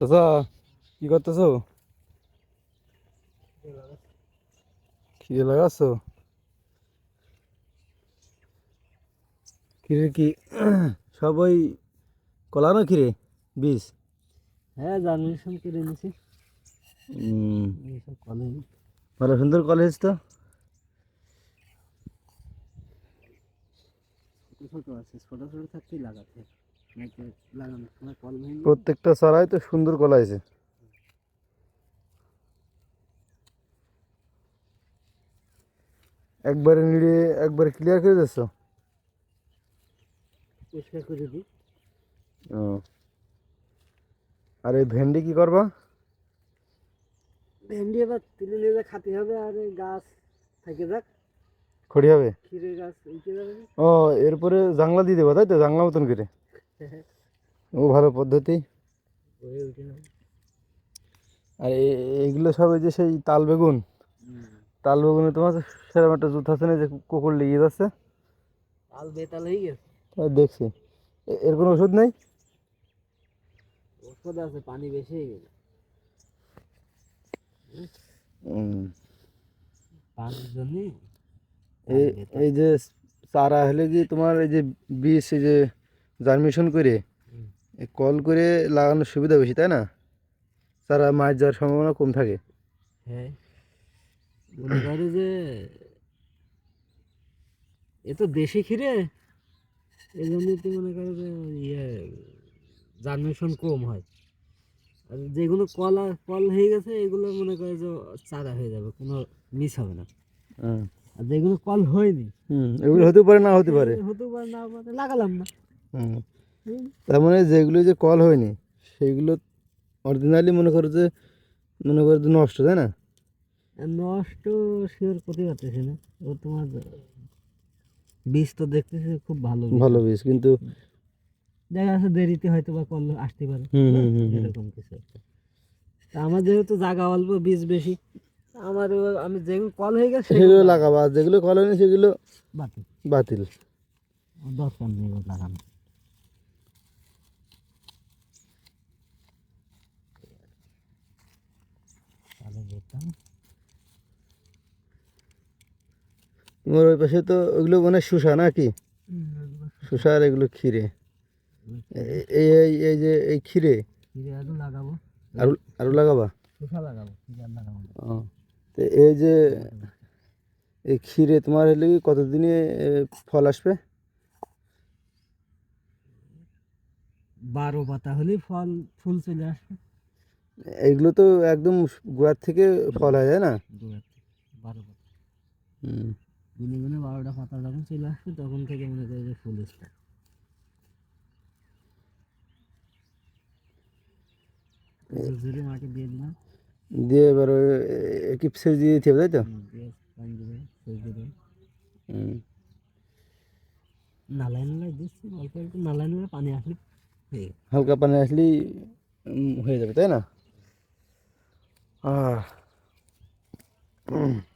চাচা কি করতেছো? খিদে লাগাচ্ছ? খিরে কি? সবাই কলা না খিরে বীজ? হ্যাঁ জার্মিনেশন করে নিছি কলেজ ভালো সুন্দর কলেজ তো? ছোট আছে ছোট ছোট থাকতেই লাগাতে প্রত্যেকটা চারাই তো সুন্দর কলা আছে একবারে নিড়ে একবারে ক্লিয়ার করে দিচ্ছ আর এই ভেন্ডি কি করবা? ভেন্ডি এবার তুলে নিয়ে যা খাতে হবে আর গাছ থেকে যাক খড়ি হবে। ও এরপরে জাংলা দিয়ে দেবো তাই তো? জাংলা মতন করে। ও ভালো পদ্ধতি। হয়ে আর এগুলো সব এই যে সেই তাল বেগুন। তাল বেগুনে তোমার সেরকম একটা জুত আছে না যে কুকুর লেগে যাচ্ছে? আল বেতাল হয়ে গেছে। তাই দেখছি। এর কোনো ওষুধ নেই? ওষুধ আছে পানি বেশি হয়ে গেছে। এই যে চারা হলে কি তোমার এই যে বীজ এই যে জার্মিশন করে কল করে লাগানোর সুবিধা বেশি তাই না? চারা মাছ যাওয়ার সম্ভাবনা কম থাকে। হ্যাঁ। মনে করে যে এ তো দেশি ক্ষীরে এই মনে করে যে ইয়ে জার্মিনেশন কম হয়। আর যেগুলো কলা কল হয়ে গেছে এগুলো মনে করে যে চারা হয়ে যাবে কোনো মিস হবে না। আর যেগুলো কল হয়নি হুম এগুলো হতে পারে না হতে পারে। হতে পারে না লাগালাম না। তার মানে যেগুলো যে কল হয়নি সেইগুলো অরিজিনালি মনে করো যে মনে করো যে নষ্ট তাই না? নষ্ট শিওর করতে পারতেছি না। ও তোমার বীজ তো দেখতেছি খুব ভালো ভালো বীজ কিন্তু দেখা যাচ্ছে দেরিতে হয়তো বা কল আসতে পারে। এরকম কিছু তা আমার যেহেতু জায়গা অল্প বীজ বেশি আমার আমি যেগুলো কল হয়ে গেছে সেগুলো লাগাবো আর যেগুলো কল হয়নি সেগুলো বাতিল। বাতিল। দরকার নেই লাগানো যেতাম। তোমার ওই পাশে তো ওগুলো মানে শুষা নাকি? শুষা আর এগুলো ক্ষীরে। এই এই এই যে এই ক্ষীরে? লাগাবো। আরও আরও লাগাবা? লাগাবো লাগাবো। ও তো এই যে এই ক্ষীরে তোমার হলে কি কতদিনে ফল আসবে? বারো পাতা হলেই ফল ফুল চলে আসবে। এইগুলো তো একদম গোড়ার থেকে ফল হয় তাই না? বারো হুম। গুনে গুনে বারোটা পাতা যখন চলে আসবে তখন থেকে মনে করে যে ফুল স্টার্ট ঝুরঝুরি মাটি দিয়ে দিলাম। দিয়ে এবার ওই কি সেচ দিয়ে দিতে হবে তাই তো? পানি দেবে সেচ নালায় নালায় দিচ্ছি অল্প নালায় নালায় পানি আসলে হালকা পানি আসলেই হয়ে যাবে তাই না? 啊。嗯。